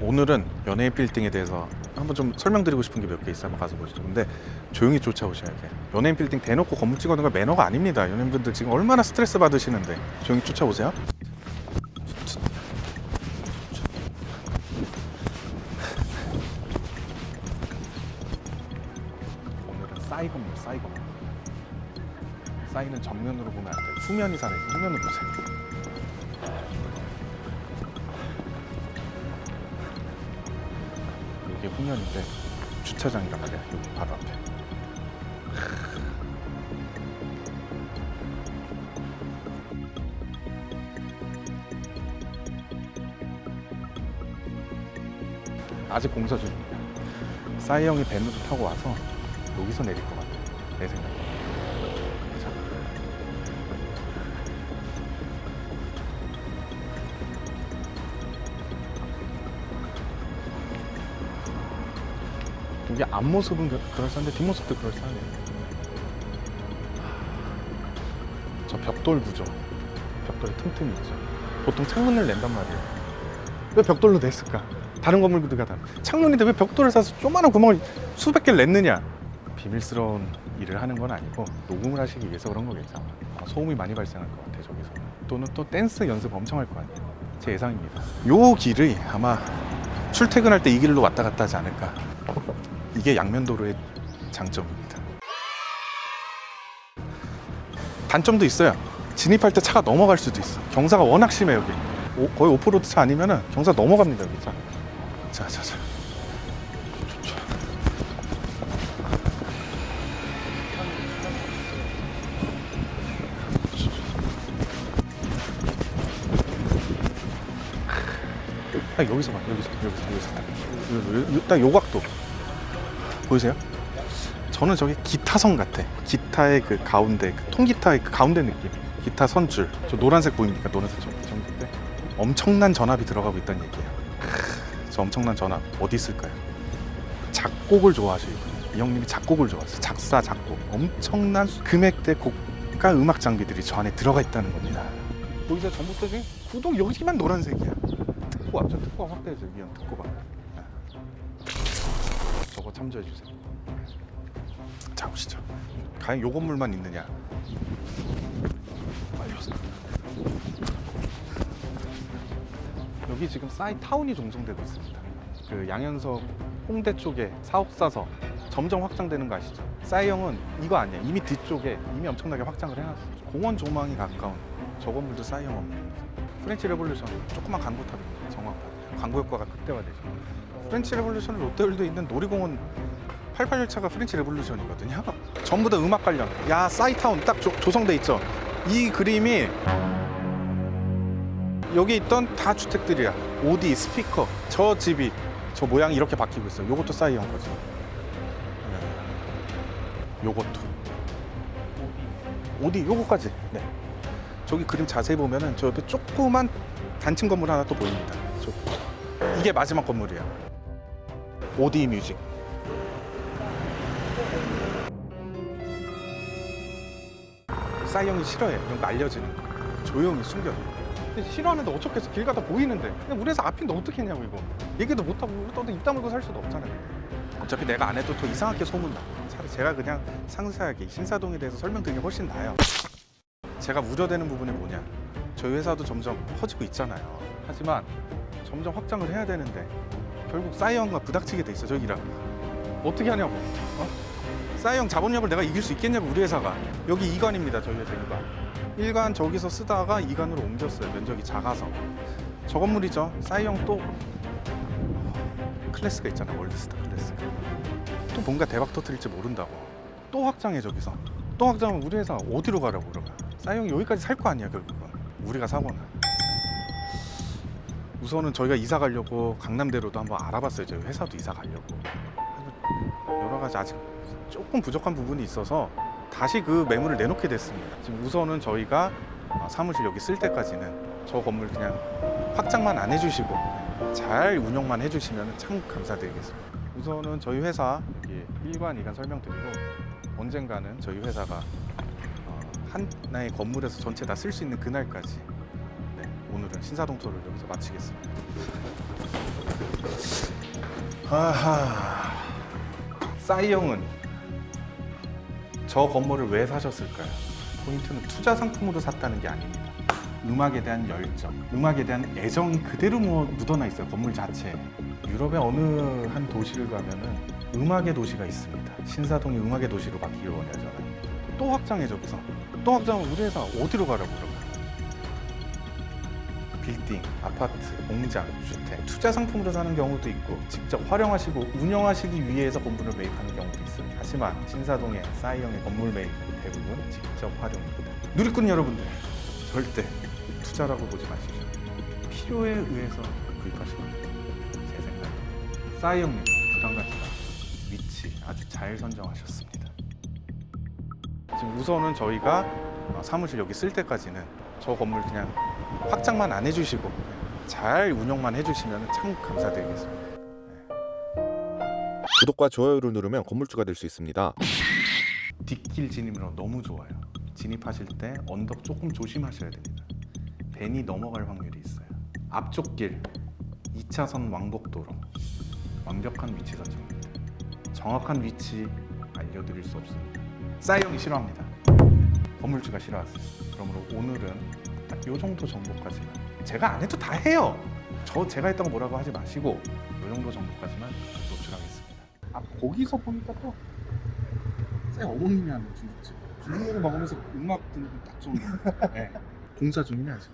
오늘은 연예인 빌딩에 대해서 한번 좀 설명드리고 싶은 게 몇 개 있어요. 한번 가서 보시죠. 근데 조용히 쫓아오셔야 돼. 연예인 빌딩 대놓고 건물 찍어놓은 거 매너가 아닙니다. 연예인분들 지금 얼마나 스트레스 받으시는데 조용히 쫓아오세요. 오늘은 싸이 건물, 싸이 건물. 싸이는 정면으로 보면 안 돼요. 후면이 살아있어. 후면으로 보세요. 이게 후면인데 주차장이란 말이야. 여기 바로 앞에. 아직 공사 중입니다. 싸이 형이 밴으로 타고 와서 여기서 내릴 것 같아. 내 생각에. 이게 앞모습은 그- 그럴싸한데 뒷모습도 그럴싸하네요. 저 벽돌 구조. 벽돌이 틈틈이 있죠. 보통 창문을 낸단 말이에요. 왜 벽돌로 냈을까? 다른 건물들과 다른. 창문인데 왜 벽돌을 사서 조그마한 구멍을 수백 개를 냈느냐? 비밀스러운 일을 하는 건 아니고 녹음을 하시기 위해서 그런 거겠죠. 소음이 많이 발생할 것 같아요, 저기서. 또는 또 댄스 연습 엄청 할 거 아니에요. 제 예상입니다. 요 길이 아마 출퇴근할 때 이 길로 왔다 갔다 하지 않을까. 이게 양면도로의 장점입니다. 단점도 있어요. 진입할 때 차가 넘어갈 수도 있어. 경사가 워낙 심해 여기. 오- 거의 오프로드 차 아니면은 경사 넘어갑니다 여기 차. 자, 자, 자. 딱 여기서 봐, 여기서, 여기서, 여기서 딱, 딱 요각도 보이세요? 저는 저게 기타선 같아. 기타의 그 가운데, 그 통기타의 그 가운데 느낌. 기타 선줄. 저 노란색 보입니까? 노란색 저 전기대. 엄청난 전압이 들어가고 있다는 얘기예요. 크으, 저 엄청난 전압 어디 있을까요? 작곡을 좋아하시군요. 이 형님이 작곡을 좋아하세요. 작사, 작곡. 엄청난 금액대 고가 음악 장비들이 저 안에 들어가 있다는 겁니다. 보이세요? 전부터 지금 구동 여기만 노란색이야. 특고 앞죠. 특고 확대해줘. 위험 특고가. 저거 참조해 주세요. 자 보시죠. 과연 요 건물만 있느냐? 오세요. 여기 지금 싸이 타운이 종성되고 있습니다. 그 양현석 홍대 쪽에 사옥 사서 점점 확장되는 거 아시죠? 싸이형은 이거 아니야. 이미 뒤쪽에 이미 엄청나게 확장을 해놨어. 공원 조망이 가까운 저 건물도 싸이형 건물입니다. 프렌치 레볼루션 조그만 광고탑입니다. 정확하게 광고 효과가 극대화되죠. 프렌치 레볼루션은 롯데월드에 있는 놀이공원 881차가 프렌치 레볼루션이거든요. 전부 다 음악 관련. 야 싸이타운 딱 조, 조성돼 있죠. 이 그림이 여기 있던 다 주택들이야. 오디, 스피커, 저 집이 저 모양이 이렇게 바뀌고 있어. 요 요것도 싸이형 거죠. 네. 요것도. 오디 요거까지. 네. 저기 그림 자세히 보면은 저 옆에 조그만 단층 건물 하나 또 보입니다. 저. 이게 마지막 건물이야. 오디 뮤직. 싸이 형이 싫어해. 이런 거 알려지는 거. 조용히 숨겨. 근데 싫어하는데 어쩌겠어. 길 가다 보이는데. 그냥 우리 회사 앞인데 어떻게 했냐고 이거. 얘기도 못하고 너도 입 다물고 살 수도 없잖아요. 어차피 내가 안 해도 더 이상하게 소문나. 차라리 제가 그냥 상세하게 신사동에 대해서 설명드리는 게 훨씬 나아요. 제가 우려되는 부분이 뭐냐. 저희 회사도 점점 커지고 있잖아요. 하지만 점점 확장을 해야 되는데 결국 싸이 형과 부닥치게 돼 있어 저기랑. 어떻게 하냐고. 어? 싸이 형 자본력을 내가 이길 수 있겠냐고 우리 회사가. 여기 이관입니다 저희 회사 이관. 일관 저기서 쓰다가 이관으로 옮겼어요 면적이 작아서. 저 건물이죠. 싸이 형 또 클래스가 있잖아요 월드스타 클래스. 또 뭔가 대박 터트릴지 모른다고. 또 확장해 저기서. 또 확장하면 우리 회사 어디로 가라고 그러면? 싸이 형이 여기까지 살 거 아니야 결국은. 우리가 사거나 우선은 저희가 이사 가려고 강남대로도 한번 알아봤어요 저희 회사도 이사 가려고 여러 가지 아직 조금 부족한 부분이 있어서 다시 그 매물을 내놓게 됐습니다. 지금 우선은 저희가 어, 사무실 여기 쓸 때까지는 저 건물 그냥 확장만 안 해주시고 잘 운영만 해주시면 참 감사드리겠습니다. 우선은 저희 회사 여기 일관 이관 설명드리고 언젠가는 저희 회사가 어, 하나의 건물에서 전체 다 쓸 수 있는 그날까지 네, 오늘은 신사동 투어를 여기서 마치겠습니다. 아하. 싸이 형은 저 건물을 왜 사셨을까요? 포인트는 투자 상품으로 샀다는 게 아닙니다. 음악에 대한 열정, 음악에 대한 애정이 그대로 뭐 묻어나 있어요. 건물 자체에. 유럽의 어느 한 도시를 가면은 음악의 도시가 있습니다. 신사동이 음악의 도시로 원해요, 저는. 또 확장해 저기서. 또 확장은 우리 회사 어디로 가라고 그러면? 빌딩, 아파트, 공장, 주택, 투자 상품으로 사는 경우도 있고 직접 활용하시고 운영하시기 위해서 건물을 매입하는 경우도 있습니다. 하지만 신사동의 싸이형의 건물 매입 대부분 직접 활용입니다. 누리꾼 여러분들 절대 투자라고 보지 마십시오. 필요에 의해서 구입하시는 겁니다. 제 생각에 싸이형님 부담 갖지 마. 위치 아주 잘 선정하셨습니다. 지금 우선은 저희가 어, 사무실 여기 쓸 때까지는 저 건물 그냥 확장만 안 해주시고 잘 운영만 해주시면 참 감사드리겠습니다. 구독과 좋아요를 누르면 건물주가 될 수 있습니다. 뒷길 진입으로 너무 좋아요. 진입하실 때 언덕 조금 조심하셔야 됩니다. 벤이 넘어갈 확률이 있어요. 앞쪽 길 2차선 왕복도로 완벽한 위치 선정입니다. 정확한 위치 알려드릴 수 없습니다. 싸이형이 싫어합니다. 건물주가 싫어하세요. 그러므로 오늘은 딱 요 정도 정보까지만 제가 안 해도 다 해요. 저 제가 했다고 뭐라고 하지 마시고 요 정도 정보까지만 노출하겠습니다. 아 거기서 보니까 또쎄 어머님이 하는 중국집 중국을 먹으면서 음악 듣는 딱 좋은 네. 공사 중이네 아직